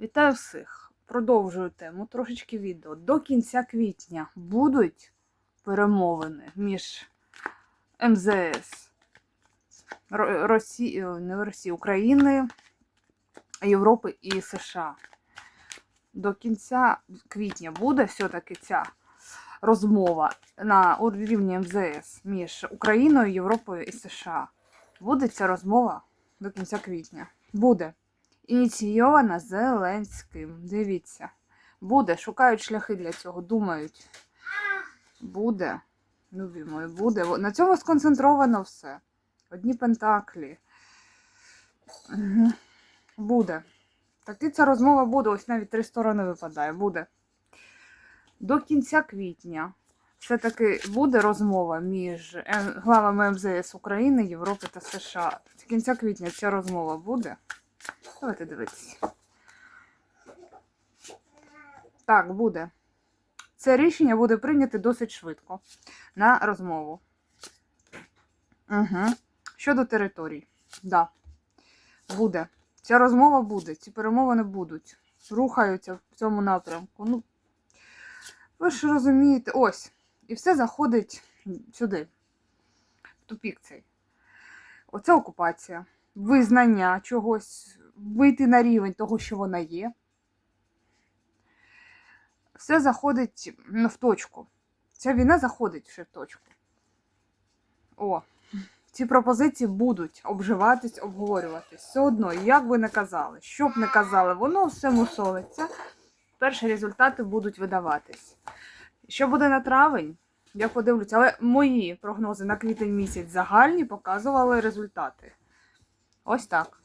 Вітаю всіх! Продовжую тему трошечки відео. До кінця квітня будуть перемовини між МЗС Ро- Росії, не Росії, України, Європи і США. До кінця квітня буде все-таки ця розмова на рівні МЗС між Україною, Європою і США. Буде ця розмова до кінця квітня. Буде. Ініційована Зеленським. Дивіться. Буде. Шукають шляхи для цього. Думають. Буде. Любі мої, буде. На цьому сконцентровано все. Одні пентаклі. Буде. Таки ця розмова буде. Ось навіть три сторони випадає. Буде. До кінця квітня все-таки буде розмова між главами МЗС України, Європи та США. До кінця квітня ця розмова буде. Давайте дивитися. Так, буде. Це рішення буде прийнято досить швидко на розмову. Угу. Щодо територій. Да. Буде. Ця розмова буде, ці перемовини будуть. Рухаються в цьому напрямку. Ну, ви ж розумієте, ось. І все заходить сюди, в тупік цей. Оце окупація визнання чогось, вийти на рівень того, що вона є. Все заходить в точку. Ця війна заходить вже в точку. О, ці пропозиції будуть обживатись, обговорюватись. Все одно, як ви не казали, що б не казали, воно все мусолиться. Перші результати будуть видаватись. Що буде на травень? Я подивлюся, але мої прогнози на квітень місяць загальні показували результати. Ось так.